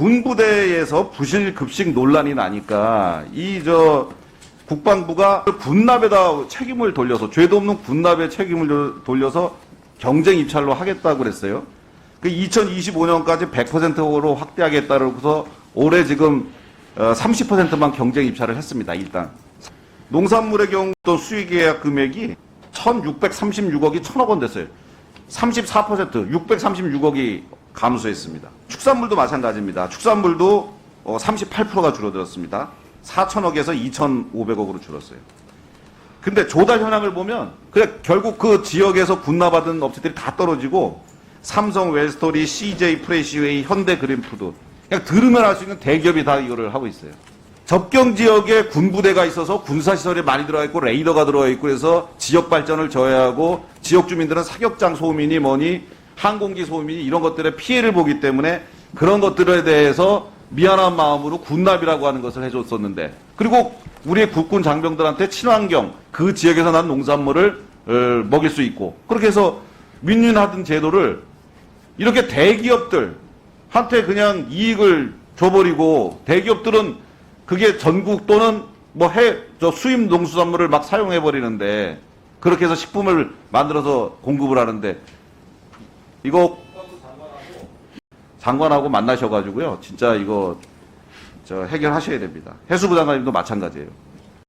군부대에서 부실 급식 논란이 나니까 이 저 국방부가 군납에다 책임을 돌려서 죄도 없는 군납에 책임을 돌려서 경쟁 입찰로 하겠다고 그랬어요. 그 2025년까지 100%로 확대하겠다고 올해 지금 30%만 경쟁 입찰을 했습니다. 일단 농산물의 경우 또 수익 계약 금액이 1,636억이 1,000억 원 됐어요. 34% 636억이 감소했습니다. 축산물도 마찬가지입니다. 축산물도 38%가 줄어들었습니다. 4천억에서 2,500억으로 줄었어요. 근데 조달 현황을 보면 그래 결국 그 지역에서 군납받은 업체들이 다 떨어지고 삼성, 웰스토리, CJ 프레시웨이, 현대 그린푸드 그냥 들으면 알 수 있는 대기업이 다 이거를 하고 있어요. 접경 지역에 군부대가 있어서 군사시설이 많이 들어가 있고 레이더가 들어가 있고 그래서 지역 발전을 저해하고 지역 주민들은 사격장 소음이니 뭐니 항공기 소음이니 이런 것들에 피해를 보기 때문에 그런 것들에 대해서 미안한 마음으로 군납이라고 하는 것을 해줬었는데 그리고 우리의 국군 장병들한테 친환경 그 지역에서 난 농산물을 어, 먹일 수 있고 그렇게 해서 윈윈하던 제도를 이렇게 대기업들 한테 그냥 이익을 줘버리고 대기업들은 그게 전국 또는 뭐 해 저 수입 농수산물을 막 사용해 버리는데 그렇게 해서 식품을 만들어서 공급을 하는데 이거 장관하고 만나셔가지고요. 진짜 이거 저 해결하셔야 됩니다. 해수부 장관님도 마찬가지예요